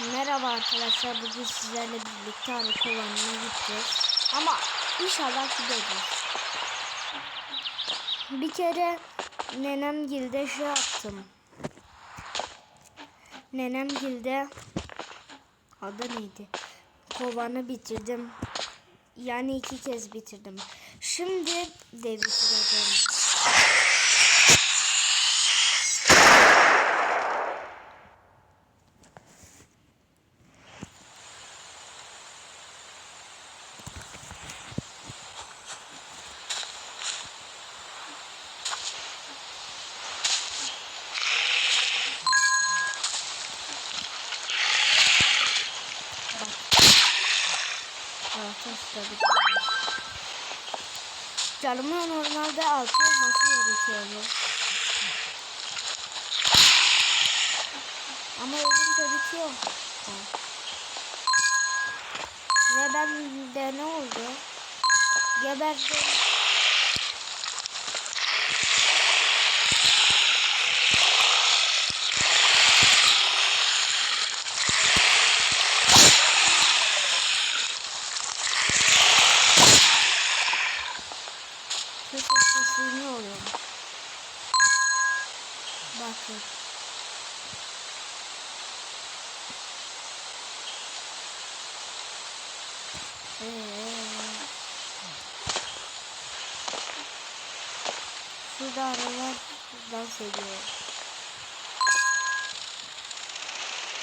Merhaba arkadaşlar. Bugün sizlerle birlikte arı kovanına gideceğiz. Ama inşallah gideceğiz. Bir kere nenem gilde şey yaptım. Nenem gilde adı neydi? Kovanı bitirdim. Yani iki kez bitirdim. Şimdi de bitireceğim. Arkadaşlar bitirmiş. Canımın normalde altı olması gerekiyordu. Ama ölünce bitiyor. Ve ben de ne oldu? Geberdim. Ses sesini oluyor. Bakın. Ee, Şurada aralar dans ediyor.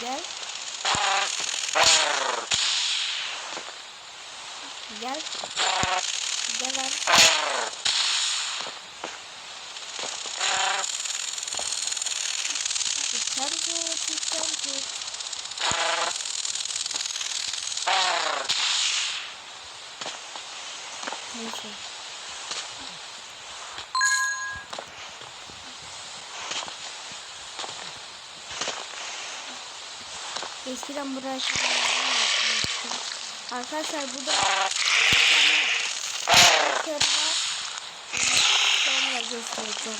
Gel. Gel. Gel lan. Tutan tut, tutan tut. Neyse. Eskiden buraya yapmıştım. Arkadaşlar kır var. Sonra göstereceğim.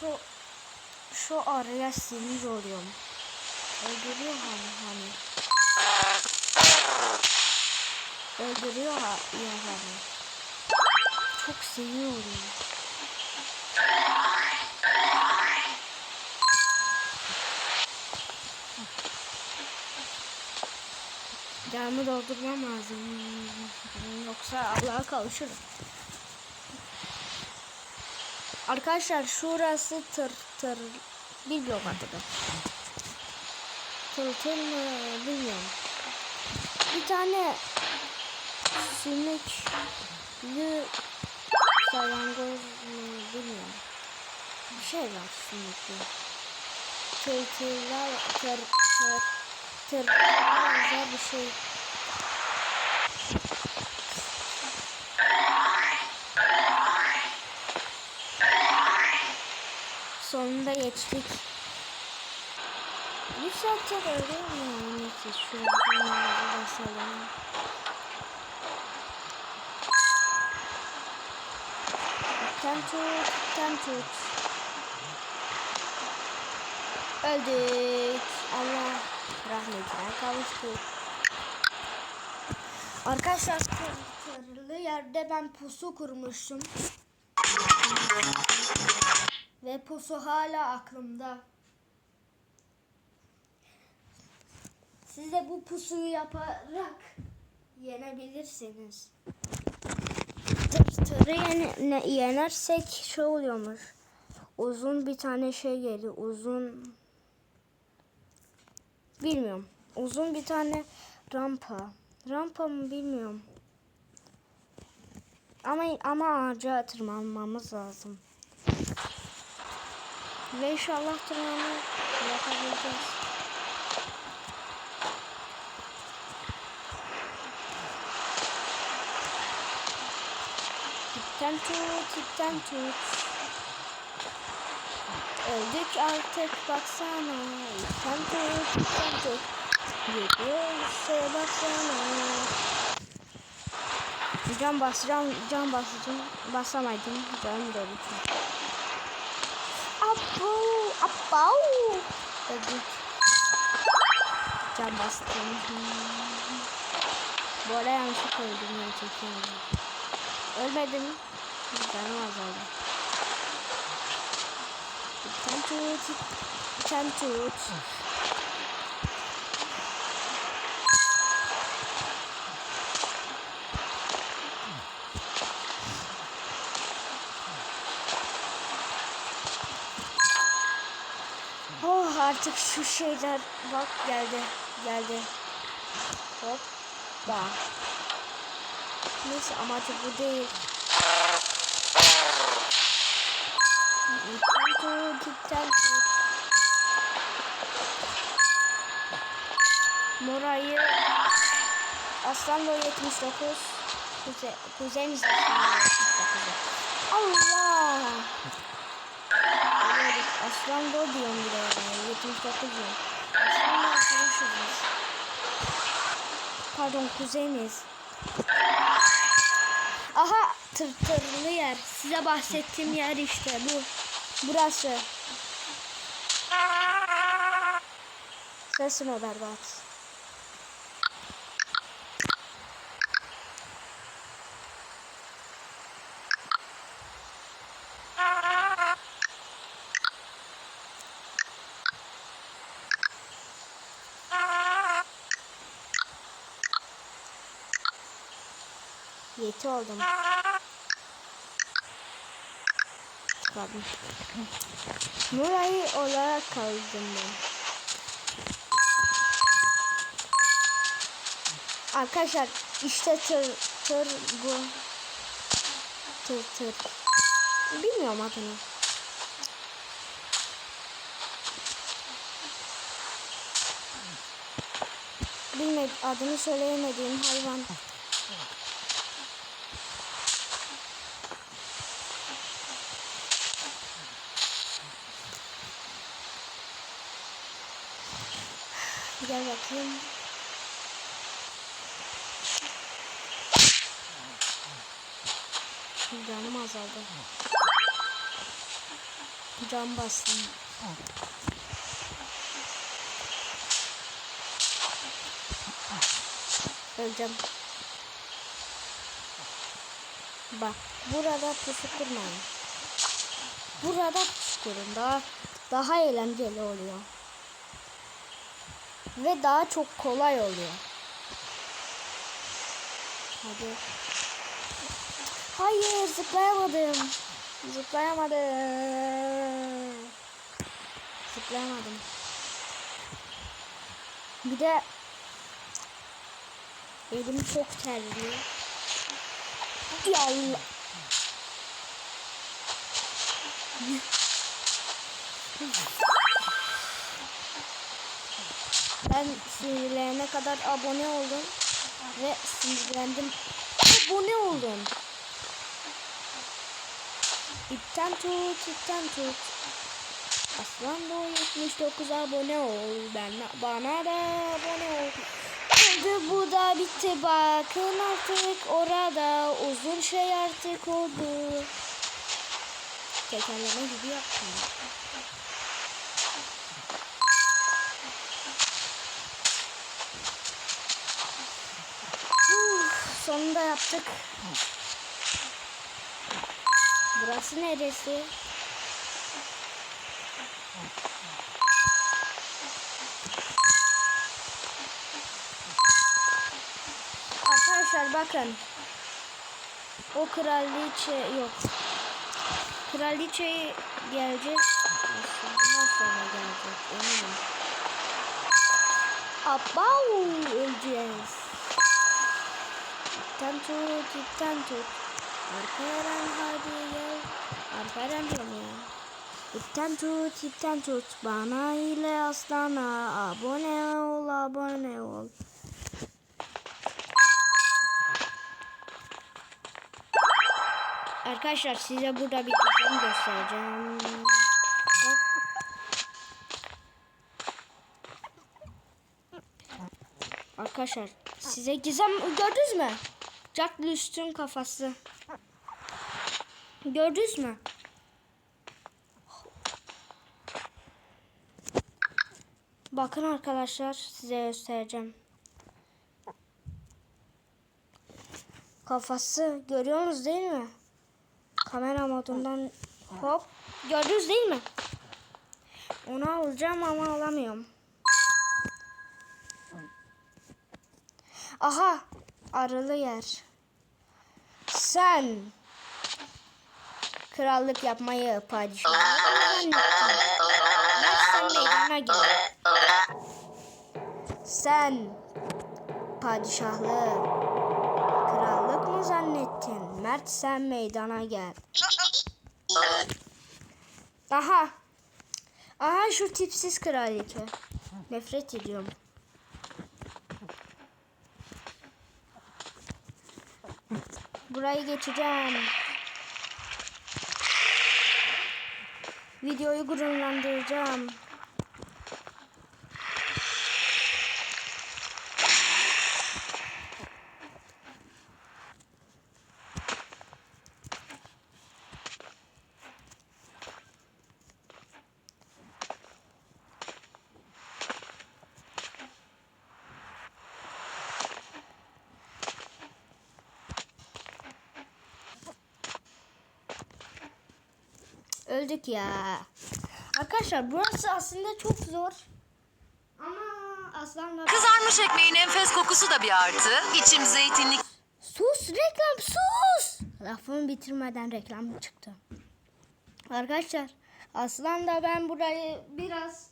Şu şu araya sinir oluyorum. Öldürüyor hani hani. Öldürüyor ha ya hani. Çok sinir oluyorum. Canımı doldurmam lazım. Yoksa Allah'a kavuşurum. Arkadaşlar şurası tır tır bilmiyorum adını. Tır tır mı bilmiyorum. Bir tane sümüklü salyangoz mu bilmiyorum. Bir şey var sümüklü. Tır tırlar tır tır tırlara benzer bir şey. Sonunda geçtik. Bir saatte öyle mi? Neyse şurada basalım. Ten tut, ten tut. Öldük. Allah rahmetine kavuştuk. Arkadaşlar tırlı yerde ben pusu kurmuştum. Ve pusu hala aklımda. Siz de bu pusuyu yaparak yenebilirsiniz. Tırı yene, ne, yenersek şey oluyormuş. Uzun bir tane şey geliyor. Uzun bilmiyorum. Uzun bir tane rampa. Rampa mı bilmiyorum. Ama ama ağaca tırmanmamız lazım. Ve inşallah tırmanı yapabileceğiz. Tipten tut, tipten tut. Öldük artık baksana. İpten tut, ipten tut. Gidiyor işte baksana. Can basacağım, can basacağım. Basamadım. Canım da bitti. Abo, abo. Öldük. Can bastım. Bu arada yanlışlıkla öldüm ben çekiyorum. Ölmedim. Canım azaldı. Sen tut. Sen tut. Oh artık şu şeyler bak geldi geldi. Hoppa. Neyse amacı bu değil. Morayı Aslanlo 79 Kuze, Kuzeyimiz Aslanlo 79 Allah! Evet, Aslanlo diyorum bir de yani. 79 diyorum. Aslanlo arkadaşız biz Pardon kuzeyimiz tırtırlı yer. Size bahsettiğim yer işte bu. Burası. Sesim o berbat? Yeti oldum. Çıkardım. Burayı olarak kaldım ben. Arkadaşlar işte tır tır bu. Tır tır. Bilmiyorum adını. Bilmedi adını söyleyemediğim hayvan. Gel bakayım. Canım azaldı. Can bastım. Öleceğim. Bak burada pusu kurmayın. Burada pusu kurun. Daha, daha eğlenceli oluyor. Ve daha çok kolay oluyor. Hadi. Hayır zıplayamadım. Zıplayamadım. Zıplayamadım. Bir de elim çok terliyor. Yallah. Ben sinirlenene kadar abone oldum ve sinirlendim. Abone oldum. İpten tut, ipten tut. Aslan Doğu 79 abone ol. Ben bana da abone ol. Oldu bu da bitti bakın artık orada uzun şey artık oldu. Tekerleme gibi yaptım. Sonunda yaptık. Burası neresi? Arkadaşlar bakın. O kraliçe yok. Kraliçe gelecek. Bundan sonra gelecek eminim. Öleceğiz. İpten tut, ipten tut. Arkadan hadi gel. Arkadan diyorum ya. İpten tut, ipten tut. Bana ile aslana abone ol, abone ol. Arkadaşlar size burada bir düzen göstereceğim. Arkadaşlar size gizem gördünüz mü? Jack Lust'un kafası. Gördünüz mü? Bakın arkadaşlar size göstereceğim. Kafası görüyorsunuz değil mi? Kamera modundan hop gördünüz değil mi? Onu alacağım ama alamıyorum. Aha arılı yer. Sen krallık yapmayı? Ben sen meydana gel. Sen padişahlığı krallık mı zannettin? Mert sen meydana gel. Aha. Aha şu tipsiz kraliçe. Nefret ediyorum. Burayı geçeceğim. Videoyu gururlandıracağım. Öldük ya. Arkadaşlar burası aslında çok zor. Ama aslanlar... Kızarmış ekmeğin enfes kokusu da bir artı. İçim zeytinlik Sus reklam sus. Lafımı bitirmeden reklam çıktı. Arkadaşlar aslan da ben burayı biraz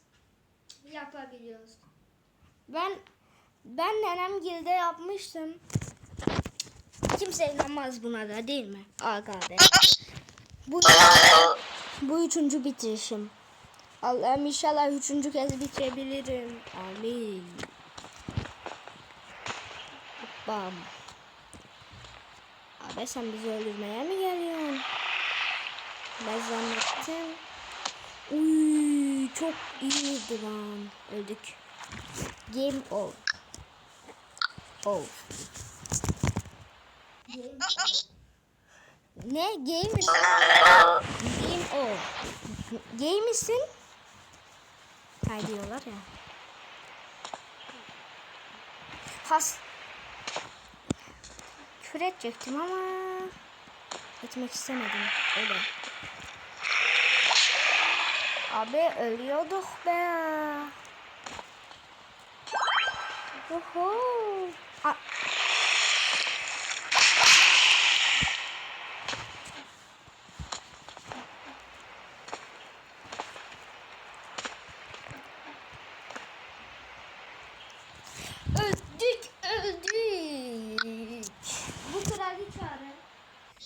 yapabiliyoruz. Ben ben nenemgilde yapmıştım. Kimse inanmaz buna da değil mi? Aga be. Bu, bu üçüncü bitirişim. Allah'ım inşallah üçüncü kez bitirebilirim. Amin. Bam. Abi sen bizi öldürmeye mi geliyorsun? Ben zannettim. Uy çok iyiydi lan. Öldük. Game over. Over. Ne? Game misin? Game misin? Hay diyorlar ya. Has küfür edecektim ama etmek istemedim. Öyle. Abi ölüyorduk be. Oho. A- Öldük, öldük. Bu kraliçe arı.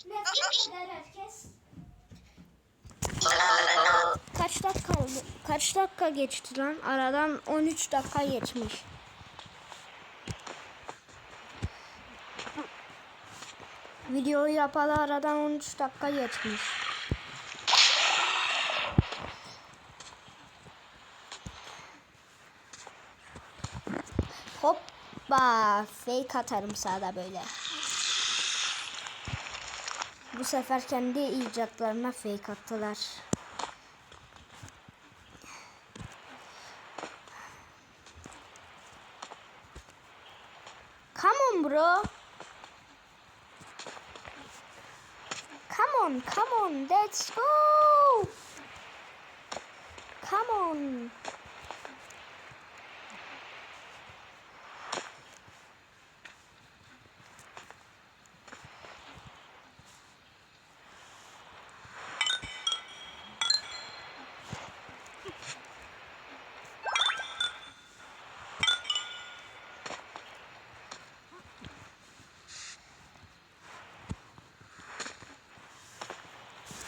Nefret eder herkes. Kaç dakika oldu? Kaç dakika geçti lan? Aradan 13 dakika geçmiş. Videoyu yapalı aradan 13 dakika geçmiş. Hoppa fake atarım sağda böyle. Bu sefer kendi icatlarına fake attılar. Come on bro. Come on, come on, let's go. Come on.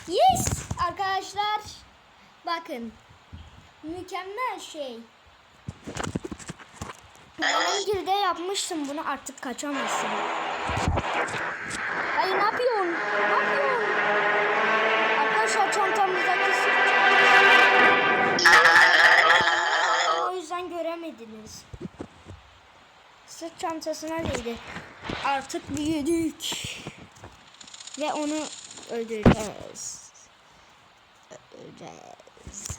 Yes arkadaşlar. Bakın. Mükemmel şey. Ben gilde yapmıştım bunu artık kaçamazsın. Ay ne yapıyorsun? Ne yapıyorsun? Arkadaşlar çantamızdaki. O yüzden göremediniz. sırt çantasına değdi. Artık büyüdük. Ve onu öldüreceğiz. Öldüreceğiz.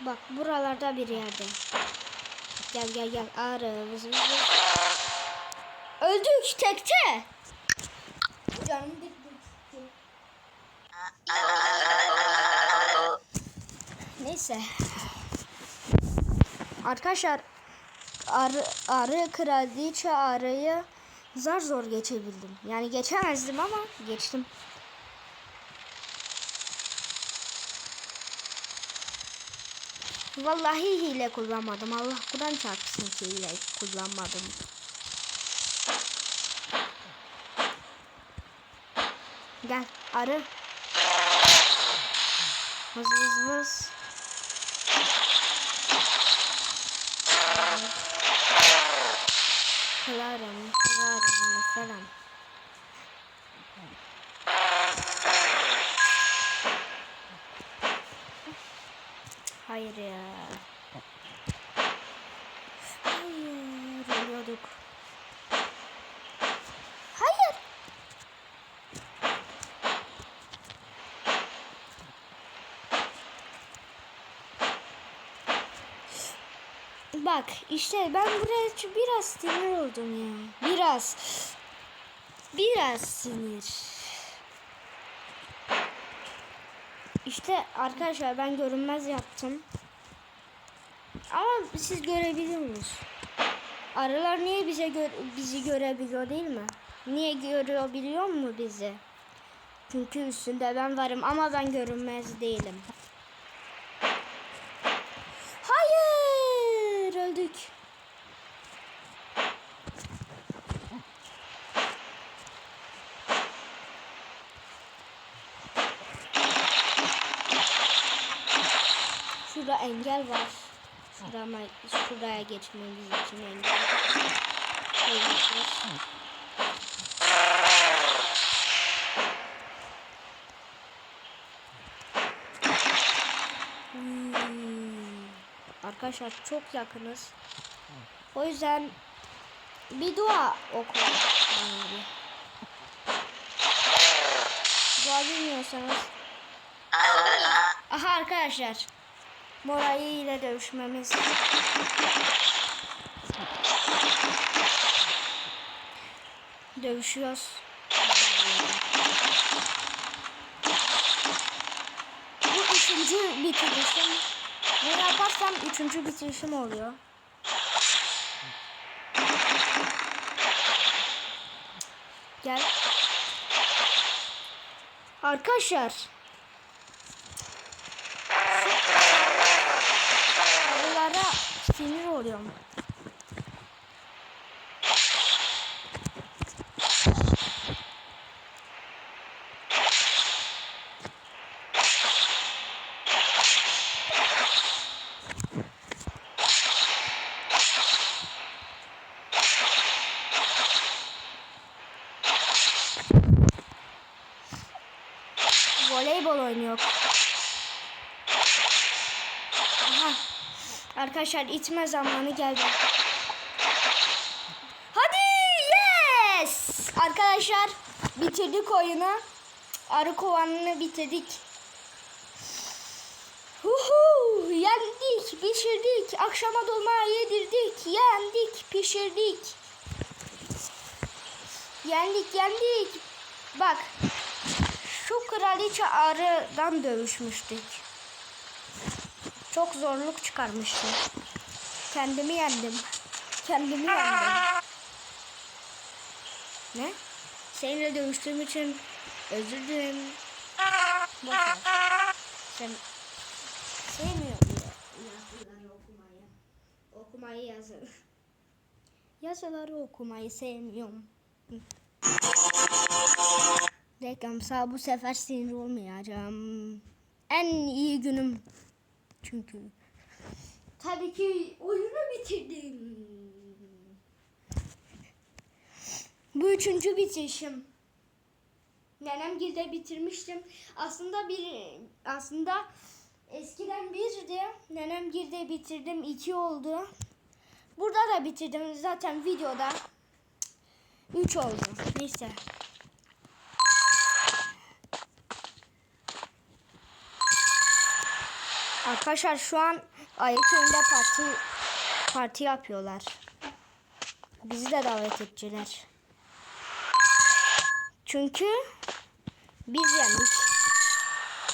Bak buralarda bir yerde. Gel gel gel. Arı vız. Öldük tekte. Canım. Neyse. Arkadaşlar arı, arı kraliçe arıyı zar zor geçebildim. Yani geçemezdim ama geçtim. Vallahi hile kullanmadım. Allah Kur'an çarpsın ki hile kullanmadım. Gel arı. Vız vız vız. Kılarım, falan. Hayır ya. Hayır, ölüyorduk. Hayır. Bak işte ben buraya biraz sinir oldum ya. Biraz. Biraz sinir. İşte arkadaşlar ben görünmez yaptım. Ama siz görebiliyor musunuz? Arılar niye bize gö- bizi görebiliyor değil mi? Niye görüyor biliyor mu bizi? Çünkü üstünde ben varım ama ben görünmez değilim. Öldük. Şurada engel var. Şurama, şuraya geçmemiz için engel. koymuşlar. Arkadaşlar çok yakınız. O yüzden bir dua oku. Dua bilmiyorsanız. Aha arkadaşlar. Morayı ile dövüşmemiz. Dövüşüyoruz. Bu üçüncü bitirişim. Bunu yaparsam üçüncü bitirişim oluyor. Gel. Arkadaşlar. Arılara sinir oluyorum. Arkadaşlar itme zamanı geldi. Hadi yes! Arkadaşlar bitirdik oyunu. Arı kovanını bitirdik. Huhu, yendik, pişirdik. Akşama dolma yedirdik. Yendik, pişirdik. Yendik, yendik. Bak, şu kraliçe arıdan dövüşmüştük. Çok zorluk çıkarmıştı. Kendimi yendim. Kendimi yendim. Ne? Seninle dövüştüğüm için özür dilerim. Boş ver. Sen sevmiyorum ya yazıları okumayı. Okumayı yazı. Yazıları okumayı sevmiyorum. Reklamsa bu sefer sinir olmayacağım. En iyi günüm çünkü. Tabii ki oyunu bitirdim. Bu üçüncü bitirişim. Nenemgil'de bitirmiştim. Aslında bir aslında eskiden birdi. Nenem girdi bitirdim. iki oldu. Burada da bitirdim. Zaten videoda üç oldu. Neyse. Arkadaşlar şu an Ayaköy'ünde parti parti yapıyorlar. Bizi de davet ettiler. Çünkü biz yendik.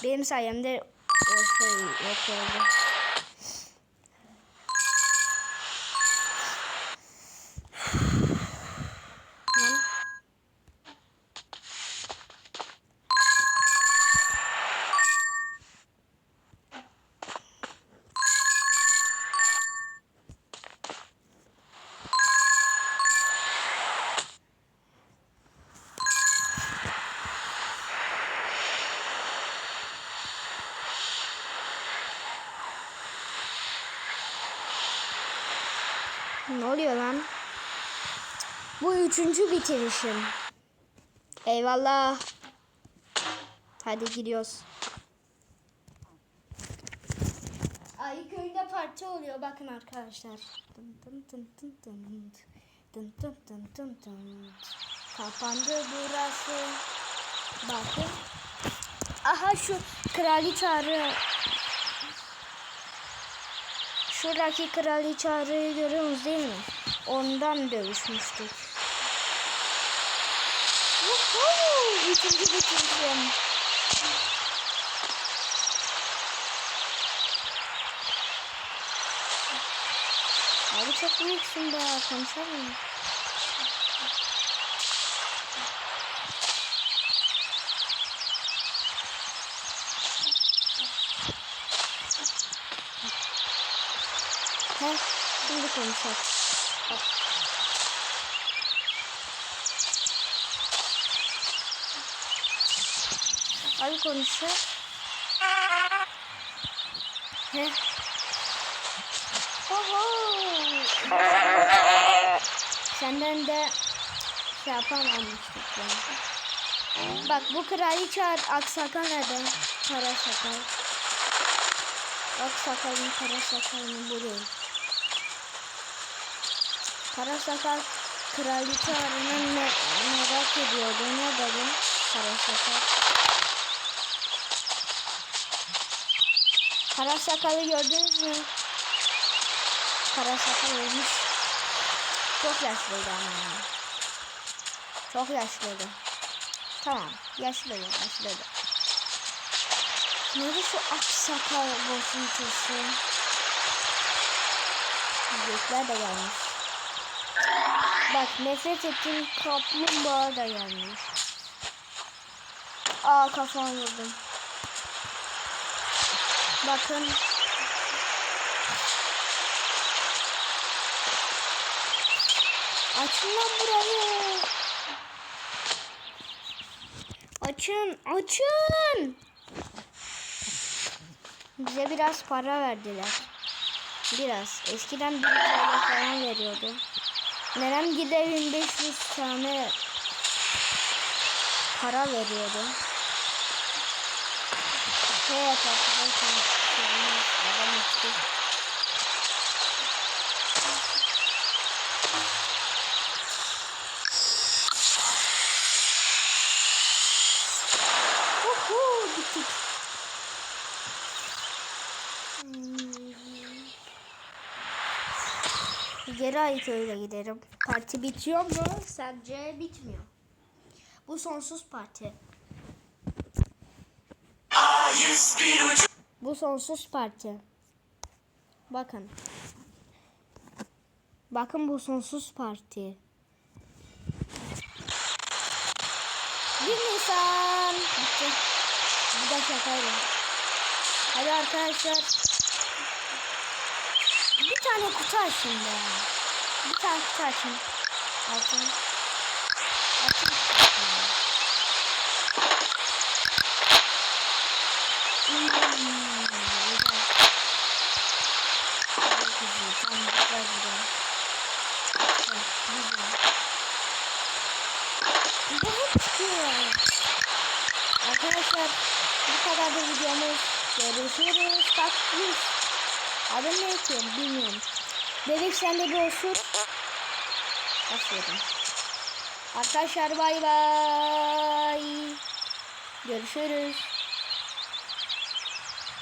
Benim sayemde o şey yok oldu. Lan. Ne oluyor lan? Bu üçüncü bitirişim. Eyvallah. Hadi gidiyoruz. Ay köyünde parti oluyor bakın arkadaşlar. Kapandı burası. Bakın. Aha şu kraliçe arı. Şuradaki kraliçe arıyı görüyorsunuz değil mi? Ondan dövüşmüştük. Woohoo! Üçüncü bitirdim. Abi çok büyüksün be konuşamıyorum. He, şimdi konuşalım. Hadi konuşalım. He. Oho. Senden de şey yapamamıştık ya. Bak bu kraliçe aksakal nerede? Kara sakal. Aksakalın kara sakalını buluyorum. Kara sakal kraliçe arının me merak ediyordu. Ne dedi? Kara sakal. Kara sakalı gördünüz mü? Kara sakal ölmüş. Çok yaşlıydı ama yani. Çok yaşlıydı. Tamam. Yaşlıydı. Yaşlıydı. Nerede şu aksakal bozuntusu? Gökler de gelmiş. Bak nefret ettiğim kaplumbağa da gelmiş. Aa kafam vurdum. Bakın. Açın lan burayı. Açın, açın. Bize biraz para verdiler. Biraz. Eskiden 1 TL falan veriyordu. Nenem gide 1500 tane para veriyordu. Şey yapardı. Adam işte. Geri Ayköyl'e giderim. Parti bitiyor mu? Sence bitmiyor. Bu sonsuz parti. Bu sonsuz parti. Bakın. Bakın bu sonsuz parti. 1 Nisan. Bitti. Bir de şakaydı. Hadi arkadaşlar. Bir tane kutu açın be. Bir tane kutu açın. Hep çıkıyor. Arkadaşlar bu kadar da videomuz. Görüşürüz. Kaktüs. Adın ne ki? Bilmiyorum. Bebek sen de bir osur. Aferin. Arkadaşlar bay bay. Görüşürüz.